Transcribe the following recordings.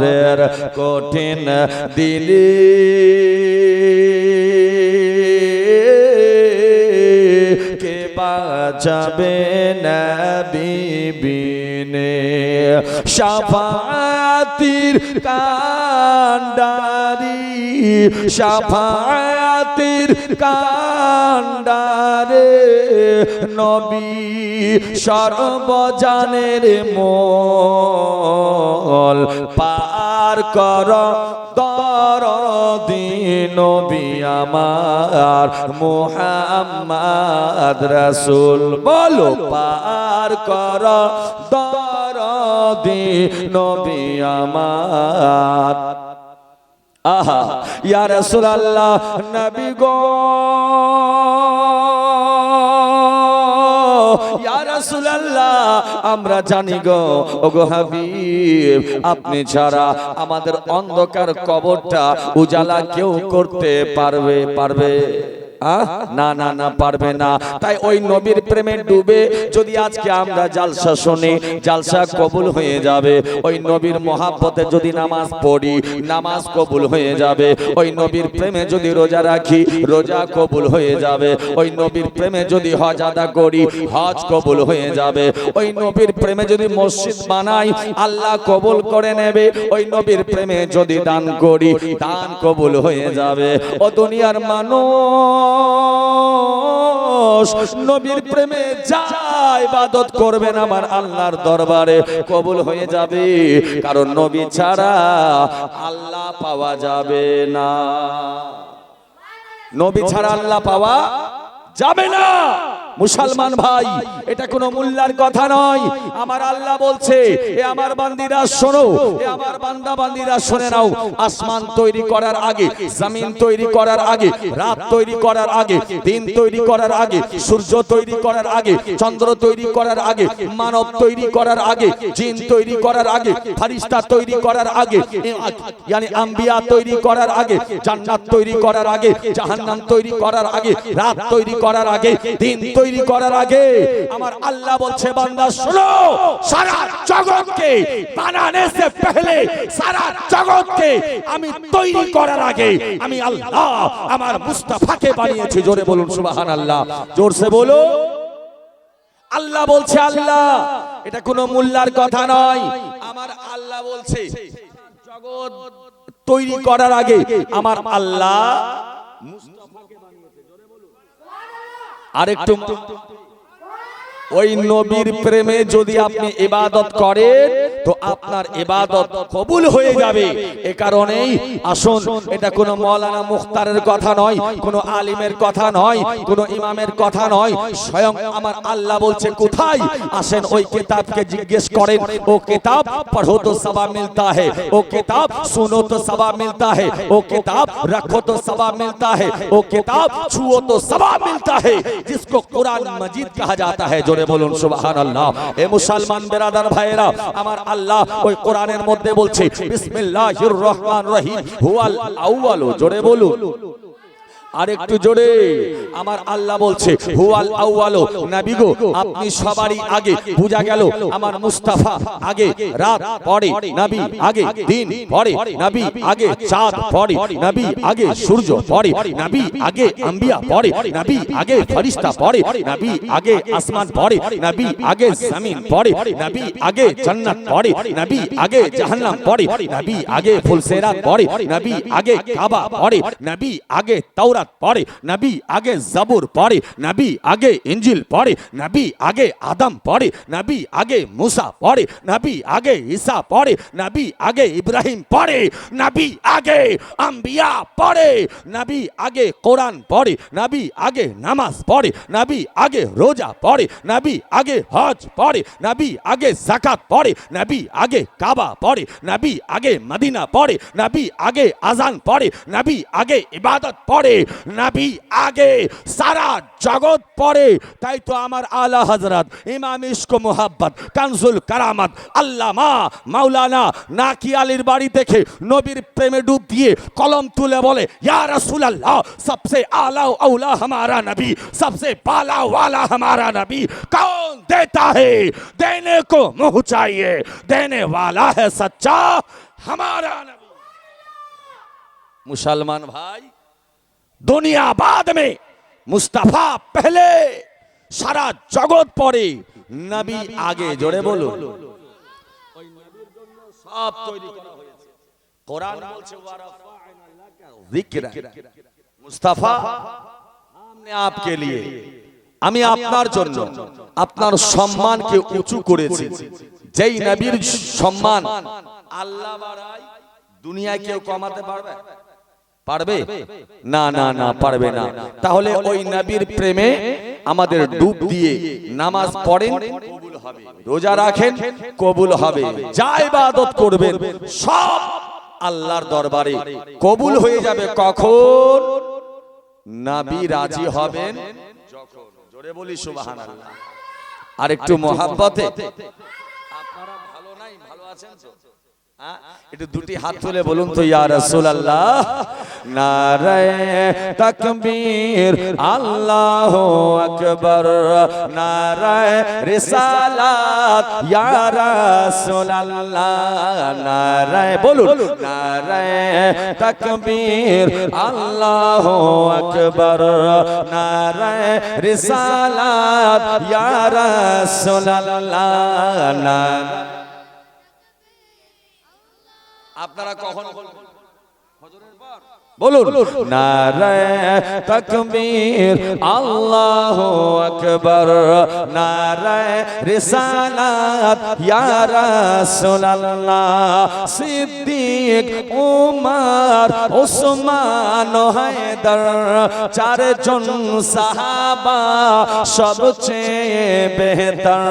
দের কঠিন দিলি কে বাঁচাবে না বিবিনে সাফাতির কান্ডারি সাফাতির কান্ডারে নবী সর্বজানের মল পার কর দরদি নবী আমার মুহাম্মদ রাসূল। বলো, পার কর দরদি নবী আমার। আহা ইয়া রাসূলুল্লাহ, নবী গো আমরা জানি গো, ওগো হাবিব, আপনি ছাড়া আমাদের অন্ধকার কবরটা উজালা কেউ করতে পারবে পারবে? না না না, পারবে না। তাই ওই নবীর প্রেমে ডুবে যদি আজকে আমরা জালসা শুনি, জালসা কবুল হয়ে যাবে। ওই নবীর মহাব্বতে যদি নামাজ পড়ি, নামাজ কবুল হয়ে যাবে। ওই নবীর প্রেমে যদি রোজা রাখি, রোজা কবুল হয়ে যাবে। ওই নবীর প্রেমে যদি হজ আদা করি, হজ কবুল হয়ে যাবে। ওই নবীর প্রেমে যদি মসজিদ বানাই, আল্লাহ কবুল করে নেবে। ওই নবীর প্রেমে যদি দান করি, দান কবুল হয়ে যাবে। ও দুনিয়ার মানুষ নবীর প্রেমে যা ইবাদত করবেন আমার আল্লাহর দরবারে কবুল হয়ে যাবে। কারণ নবী ছাড়া আল্লাহ পাওয়া যাবে না। নবী ছাড়া আল্লাহ পাওয়া মুসলমান ভাই এটা কোনো মূল্যার কথা নয় আমার আল্লাহ বলছে এ আমার বান্দিরা শোনো এ আমার বান্দা বান্দিরা শুনে নাও আসমান তৈরি করার আগে জমিন তৈরি করার আগে রাত তৈরি করার আগে দিন তৈরি করার আগে সূর্য তৈরি করার আগে চন্দ্র তৈরি করার আগে মানব তৈরি করার আগে জিন তৈরি করার আগে ফারিস্তা তৈরি করার আগে ইয়ানি আম্বিয়া তৈরি করার আগে জান্নাত তৈরি করার আগে জাহান্নাম তৈরি করার আগে রাত তৈরি করার আগে দিন তৈরি করার আগে আমার আল্লাহ বলছে, বান্দা, শোনো, সারা জগৎকে বানানে সে পহলে সারা জগৎকে আমি তৈরি করার আগে আমি আল্লাহ আমার মুস্তাফাকে বানিয়েছি। জোরে বলুন, সুবহানাল্লাহ। জোরসে বলো। আল্লাহ বলছে, আল্লাহ, এটা কোনো মূল্যার কথা নয়। আমার আল্লাহ বলছে জগৎ তৈরি করার আগে আমার আল্লাহ আরেকটু ওই নবীর প্রেমে যদি আপনি ইবাদত করেন, তো আপনার ইবাদত কবুল হয়ে যাবে। এ কারণেই আসুন, এটা কোনো মৌলানা মুখতারের কথা নয়, কোনো আলিমের কথা নয়, কোনো ইমামের কথা নয়। স্বয়ং আমার আল্লাহ বলছে, কোথায়? আসেন ওই কিতাবকে জিজ্ঞেস করেন, ও কিতাব, পড়ো তো সবা মিলতা হে। ও কিতাব, শুনো তো সবা মিলতা হে। ও কিতাব, রাখো তো सवा মিলতা হে। ও किताब छुओ তো सवा মিলতা হে। जिसको कुरान मजीद कहा जाता হে জোরে বলুন, সুবহানাল্লাহ। এ মুসলমান বেরাদার ভাইয়েরা, আমার আল্লাহ ওই কোরআনের মধ্যে বলছে, বিসমিল্লাহির রহমান রহিম, হুয়াল আউয়ালু, জোরে বলুন। আর একটু জোরে আমার আল্লাহ বলছে হুয়াল আউয়ালু নবী আপনি সবারই আগে বুঝা গেল আমার মুস্তাফা আগে রাত পরে নবী আগে দিন পরে নবী আগে চাঁদ পরে নবী আগে সূর্য পরে নবী আগে আম্বিয়া পরে নবী আগে ফেরেশতা পরে নবী আগে আসমান পরে নবী আগে জমিন পরে নবী আগে জান্নাত পরে নবী আগে জাহান্নাম পরে নবী আগে ফুলসেরাত পরে নবী আগে কাবা পরে নবী আগে তাওরাত পড়ে নবী আগে জাবুর পড়ে নবী আগে ইঞ্জিল পড়ে নবী আগে আদম পড়ে নবী আগে মুসা পড়ে নবী আগে ঈসা পড়ে নবী আগে ইব্রাহিম পড়ে নবী আগে আম্বিয়া পড়ে নবী আগে কোরআন পড়ে নবী আগে নামাজ পড়ে নবী আগে রোজা পড়ে নবী আগে হজ পড়ে নবী আগে জাকাত পড়ে নবী আগে কাবা পড়ে নবী আগে মদিনা পড়ে নবী আগে আজান পড়ে নবী আগে ইবাদত পড়ে নবী আগে সারা জগৎ পরে তাই তো আমার আলা হজরত ইমাম ইস্ক মোহাব্বত কানজুল কারামত আল্লামা মাওলানা নাকি আলীর বাড়ি থেকে নবীর প্রেমে ডুব দিয়ে কলম তুলে বলে ইয়া রাসূলুল্লাহ सबसे आला औला हमारा नबी सबसे पाला वाला हमारा नबी कौन देता है देने को मुंह चाहिए देने वाला है सच्चा हमारा नबी मुसलमान भाई दुनिया बाद में मुस्तफा पहले সারা জগৎ পরে নবী আগে জোরে বলুন সব তৈরি করা হয়েছে কোরআন বলছে ওয়ারাফা'না লাকা যিকরা মুস্তাফা हमने आपके लिए আমি আপনার জন্য আপনার সম্মানকে উঁচু করেছি যেই নবীর সম্মান আল্লাহ বাড়ায় দুনিয়ায় কেউ কমাতে পারবে পারবে? না না না পারবে না। তাহলে ওই নবীর প্রেমে আমাদের ডুব দিয়ে নামাজ পড়েন কবুল হবে। রোজা রাখেন কবুল হবে। যা ইবাদত করবেন সব আল্লাহর দরবারে। কবুল হয়ে যাবে কখন? নবী রাজি হবেন যখন। জোরে বলি সুবহানাল্লাহ। আর একটু মহাব্বতে। আপনারা ভালো নাই ভালো আছেন তো? একটু দুটি হাত তুলে বলুন তো ইয়া রাসূলুল্লাহ। নারায়ে তাকবীর আল্লাহু আকবার। নারায়ে রিসালাত ইয়া রাসূলুল্লাহ। নারায়ে বলুন। নারায়ে তাকবীর আল্লাহু আকবার। নারায়ে রিসালাত ইয়া রাসূলুল্লাহ। নারায়ে আপনারা কখন বলুন। নারায় তকবীর আল্লাহু আকবার। নারায় রিসালাত ইয়া রাসূলুল্লাহ। সিদ্দিক উমর ওসমান হায়দার। চারজন সাহাবা সবচেয়ে বেহতর।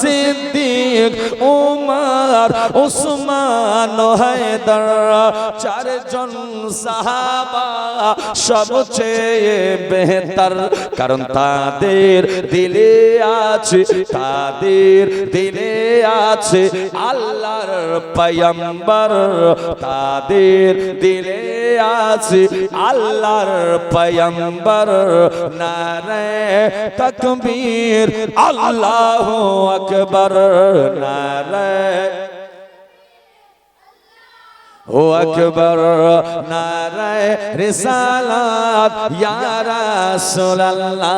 সিদ্দিক উমর ওসমান হায়দার। চারজন সাহাবা সবচেয়ে বেহতর, কারণ তাদের দিলে আছে, তাদের দিলে আছে আল্লাহর পয়ম্বর তাদের দিলে আছে আল্লাহর পয়ম্বর নারে তকবীর, আল্লাহু আকবার। নারে ও আকবর, নারায় রিসালাত, ইয়া রাসূলুল্লাহ,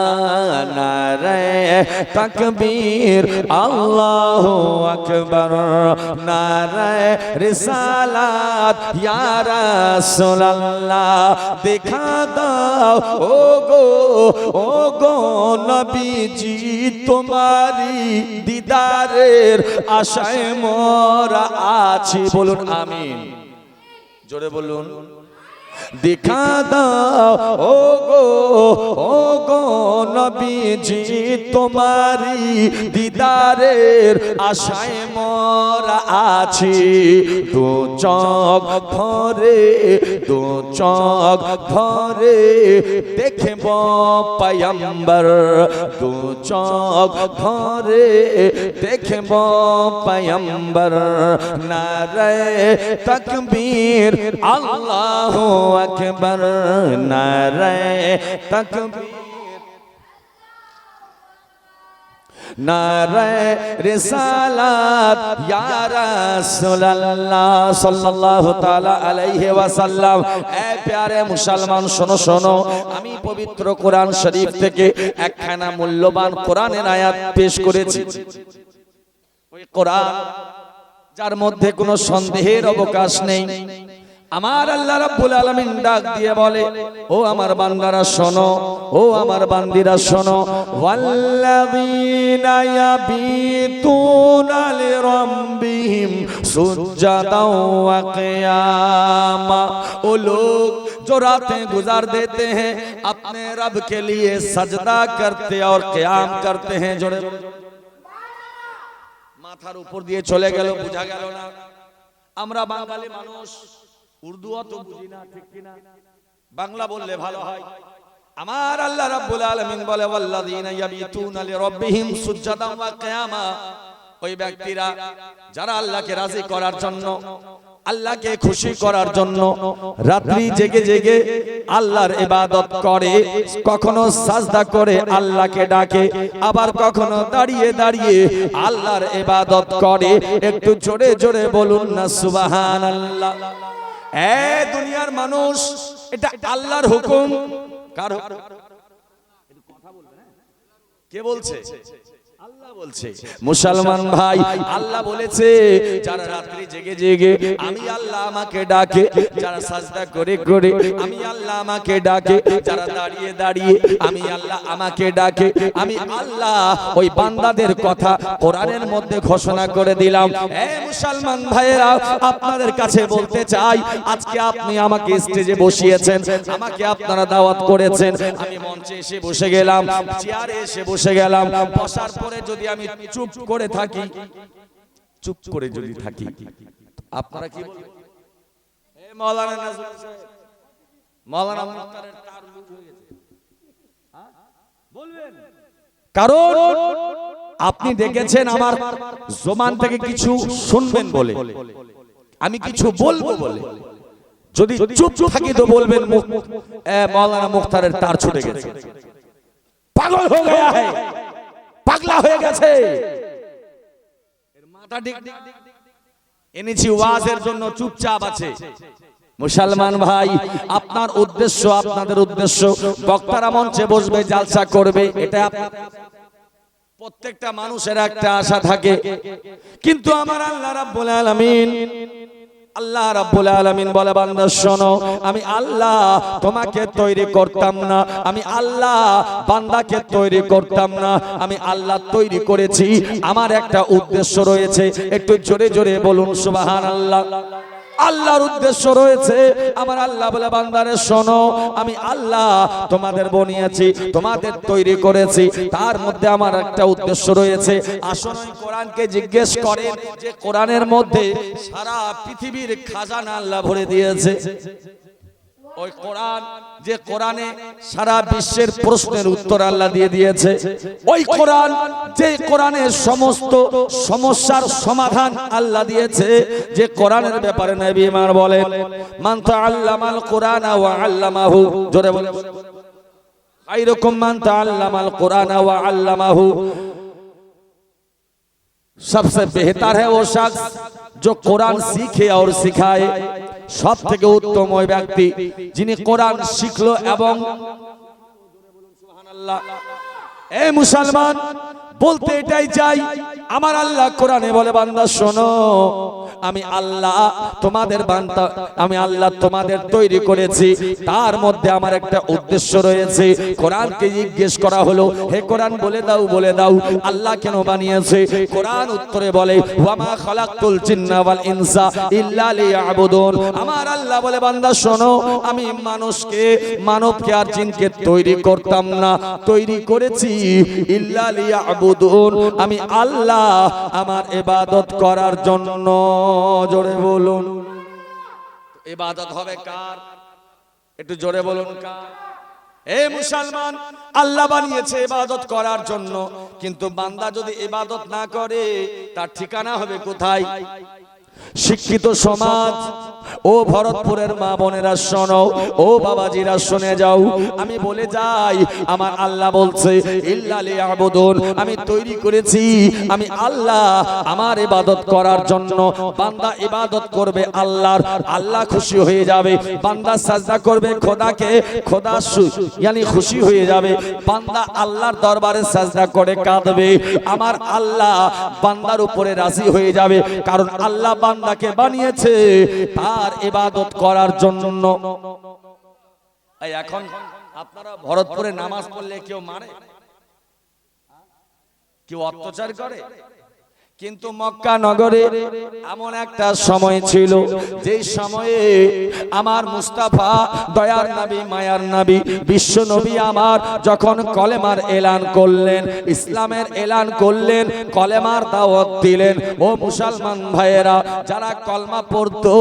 নারায় তাকবীর, আল্লাহু আকবর, নারায় রিসালাত, ইয়া রাসূলুল্লাহ, দেখা দাও ও গো ও গো নবীজি তোমারি দিদারের আশায় মোরা আছি, বলুন আমিন। জোরে বলুন। দেখা দাও ও গো ও নবীজি তোমারি দিদারের আশায় মোরা আছি। দু চোখ ভরে দু চোখ ভরে দেখব পয়ম্বর। দু চোখ ভরে দেখব পয়ম্বর। নারে তকবীর, আল্লাহু আকবার। নারে তকবীর। নারে রিসালাত, ইয়া রাসূলুল্লাহ সাল্লাল্লাহু তাআলা আলাইহি ওয়াসাল্লাম। এ প্যারে মুসলমান, শোনো শোনো, আমি পবিত্র কোরআন শরীফ থেকে একখানা মূল্যবান কোরআনের আয়াত পেশ করেছি। ওই কোরআন, যার মধ্যে কোনো সন্দেহের অবকাশ নেই। আমার আল্লাহ রাব্বুল আলামিন ডাক দিয়ে বলে, ও আমার বান্দারা, শোনো, ও আমার বান্দিরা, শোনো, ওয়াল্লাযীনা ইয়াবিতুনা লিরাব্বিহিম সুজ্জাদাও ওয়া কিয়ামা। ও লোক जो रातें गुजार देते हैं अपने रब के लिए सजदा करते और क्याम करते हैं जोड़े মাথার ऊपर दिए चले गए बुझा गया না। আমরা বাঙালি মানুষ উর্দু অত বুঝি না ঠিক কিনা? বাংলা বললে ভালো হয়। আমার আল্লাহ রাব্বুল আলামিন বলে ওয়াল্লাযীনা ইয়াবিতুনা লিরাব্বিহিম সুজদান ওয়া কিয়ামা। ওই ব্যক্তিরা যারা আল্লাহকে রাজি করার জন্য আল্লাহকে খুশি করার জন্য রাত্রি জেগে জেগে আল্লাহর ইবাদত করে কখনো সাজদা করে আল্লাহকে ডাকে আবার কখনো দাঁড়িয়ে দাঁড়িয়ে আল্লাহর ইবাদত করে। একটু জোরে জোরে বলুন না সুবহানাল্লাহ। এ দুনিয়ার মানুষ এটা আল্লাহর হুকুম। কার? কে বলছে? বলছে। মুসলমান ভাই আল্লাহ বলেছে যারা রাত্রি জেগে জেগে আমি আল্লাহ আমাকে ডাকে যারা সাজদা করে করে আমি আল্লাহ আমাকে ডাকে যারা দাঁড়িয়ে দাঁড়িয়ে আমি আল্লাহ আমাকে ডাকে আমি আল্লাহ ওই বান্দাদের কথা কোরআনের মধ্যে ঘোষণা করে দিলাম। এ মুসলমান ভাইয়েরা আপনাদের কাছে বলতে চাই আজকে আপনি আমাকে স্টেজে বসিয়েছেন আমাকে আপনারা দাওয়াত করেছেন আমি মঞ্চে এসে বসে গেলাম চেয়ারে এসে বসে গেলাম বসার পরে যদি আমি চুপ করে থাকি। চুপ করে যদি থাকি। আপনারা কি বলবেন তার হয়ে? গেছে। বলবেন। কারণ আপনি দেখেছেন আমার জমান থেকে কিছু শুনবেন বলে। আমি কিছু বলব বলে। যদি চুপ চুপ থাকি তো বলবেন মাওলানা মুখতারের তার ছুটে গেছে। পাগল হয়ে है পাগলা হয়ে গেছে। মাথা ঠিক এনেছি ওয়াজের জন্য চুপচাপ আছে। মুসলমান ভাই আপনার উদ্দেশ্য আপনাদের উদ্দেশ্য। বক্তারা মঞ্চে বসবে জালসা করবে এটা প্রত্যেকটা মানুষের একটা আশা থাকে। কিন্তু আমার আল্লাহ রাব্বুল আলামিন আল্লাহ রাব্বুল আলামিন বলে, বান্দা, শোনো, আমি আল্লাহ তোমাকে তৈরি করতাম না। আমি আল্লাহ বান্দাকে তৈরি করতাম না। আমি আল্লাহ তৈরি করেছি। আমার একটা উদ্দেশ্য রয়েছে। একটু জোরে জোরে বলুন, সুবহানাল্লাহ। আল্লাহর উদ্দেশ্য রয়েছে। আমার আল্লাহ বলে, বান্দারে, শোনো, আমি আল্লাহ তোমাদের বনিয়েছি, তোমাদের তৈরি করেছি। তার মধ্যে আমার একটা উদ্দেশ্য রয়েছে। আসুন কোরআনকে জিজ্ঞেস করেন যে কোরআনের মধ্যে সারা পৃথিবীর খাজানা আল্লাহ ভরে দিয়েছে। ওই কোরআন যে কোরআনে সারা বিশ্বের প্রশ্নের উত্তর আল্লাহ দিয়ে দিয়েছে ওই কোরআন যে কোরআনের সমস্ত সমস্যার সমাধান আল্লাহ দিয়েছে যে কোরআনের ব্যাপারে নবী ইমার বলেন মান তাআল্লামাল কোরআন ওয়া আল্লামাহু জোরে বলে খায়রুকুম মান তাআল্লামাল কোরআন ওয়া আল্লামাহু सबसे बेहतर है वो शख्स जो कुरान सीखे और सिखाए সব থেকে উত্তম ওই ব্যক্তি যিনি কোরআন শিখলো এবং। এ মুসলমান বলতে এটাই চাই, আমার আল্লাহ কোরআনে বলে, বান্দা, শোনো, আমি আল্লাহ তোমাদের বান্দা, আমি আল্লাহ তোমাদের তৈরি করেছি, তার মধ্যে আমার একটা উদ্দেশ্য রয়েছে। কোরআনকে জিজ্ঞেস করা হলো, হে কোরআন, বলে দাও বলে দাও, আল্লাহ কেন বানিয়েছে? কোরআন উত্তরে বলে, ওয়ামা খালাকতুল জিন্না ওয়াল ইনসা ইল্লা লিয়াবুদুন। আমার আল্লাহ বলে, বান্দা, শোনো, আমি মানুষকে, মানবকে আর জিনকে তৈরি করতাম না, তৈরি করেছি, ইল্লা লিয়াবুদুন আমি আল্লাহ আমার এবাদত করার জন্য, জোরে বলুন। এবাদত হবে কার? একটু জোরে বলুন কার? এ মুসলমান, আল্লাহ বানিয়েছে ইবাদত করার জন্য, কিন্তু বান্দা যদি ইবাদত না করে, তার ঠিকানা হবে কোথায়? শিক্ষিত সমাজ, ও ভরতপুরের মা বোনেরা শোনো, ও বাবাজিরা শুনে যাও। আমি বলে যাই, আমার আল্লাহ বলছে, ইল্লা লিয়াবুদুন, আমি তৈরি করেছি, আমি আল্লাহ আমার ইবাদত করার জন্য, বান্দা ইবাদত করবে আল্লাহর, আল্লাহ খুশি হয়ে যাবে, বান্দা সাজদা করবে খোদাকে, খোদা ইয়ানি খুশি হয়ে যাবে, বান্দা আল্লাহর দরবারে সাজদা করে কাঁদবে, আমার আল্লাহ বান্দার উপরে রাজি হয়ে যাবে, কারণ আল্লাহ বান্দাকে বানিয়েছে তার ইবাদত করার জন্য। এখন আপনারা ভরতপুরে নামাজ পড়লে কেউ মারে? কেউ অত্যাচার করে? কিন্তু মক্কা নগরে এমন একটা সময় ছিল যে সময়ে আমার মুস্তাফা, দয়ার নবী, মায়ার নবী, বিশ্ব নবী আমার যখন কলেমার এলান করলেন, ইসলামের এলান করলেন, কলেমার দাওয়াত দিলেন, ও মুসলমান ভাইয়েরা, যারা কলমা পড়তো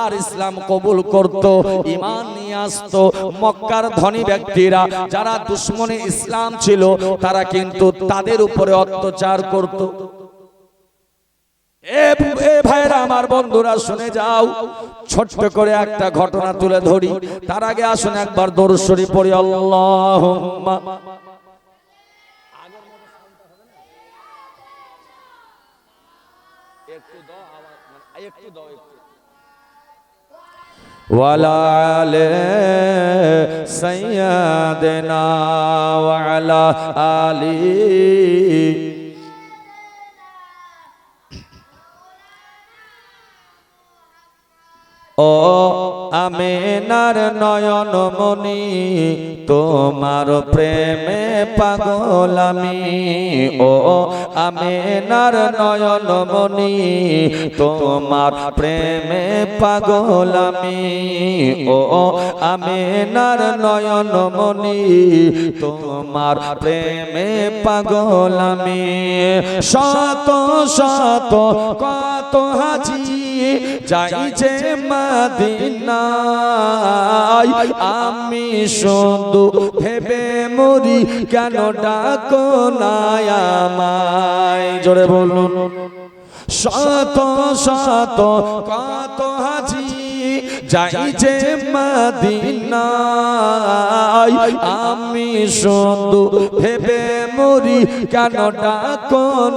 আর ইসলাম কবুল করত ইমান নিয়ে আসতো, মক্কার ধনী ব্যক্তিরা, যারা দুশ্মনে ইসলাম ছিল, তারা কিন্তু তাদের উপরে অত্যাচার করত। এ ভাইরা আমার বন্ধুরা, শুনে যাও। ছোট্ট করে একটা ঘটনা তুলে ধরি। তার আগে আসুন একবার দর্শরী পড়ি। আল্লাহ ওয়ালাল সৈয়াদনা ওয়ালা আলী ও আমেনার নয়ন মনি তোমার প্রেমে পাগল আমি। ও আমেনার নয়ন মনি তোমার প্রেমে পাগল আমি। ও আমেনার নয়ন মনি তোমার প্রেমে পাগল আমি। শত শত কত হাজি যাই যে মাদিনায় আমি শুধু ভেবে মরি কেন ডাকো নাই আমায়? জোরে বলুন। শত শত কত হাজি যাই যে মাদিনায় আমি শুধু ভেবে মরি কেন ডাকো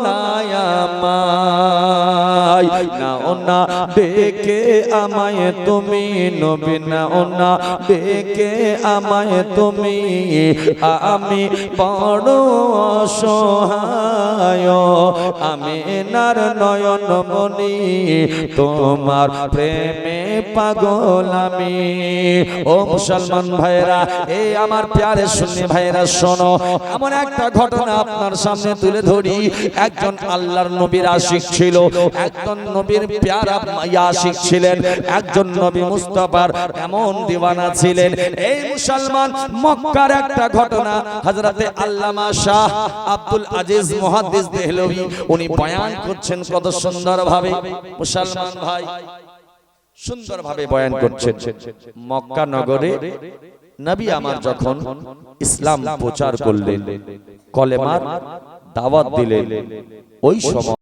নাও না ডেকে আমায় তুমি নবী না ডেকে আমায় তুমি। আমি বড় অসহায় আমি নার নয়ন মনি তোমার প্রেমে পাগল আমি ও মুসলমান ভাইরা এই আমার প্যারে শুনে ভাইরা শোনো, এমন একটা ঘটনা আপনার সামনে তুলে ধরি। একজন আল্লাহর নবীর আশিক ছিল, একজন নবীর প্যারা আশিক ছিলেন, একজন নবী মুস্তাফার এমন দিওয়ানা ছিলেন। এই মুসলমান, মক্কার একটা ঘটনা, হযরতে আল্লামা শাহ আব্দুল আজিজ মুহাদ্দিস দেহলভী, উনি বয়ান করছেন কত সুন্দর ভাবে মুসলমান ভাই সুন্দরভাবে বয়ান করছেন। মক্কা নগরে নবী আমার যখন ইসলাম প্রচার করলেন কলেমার দাওয়াত দিলেন। ওই সময়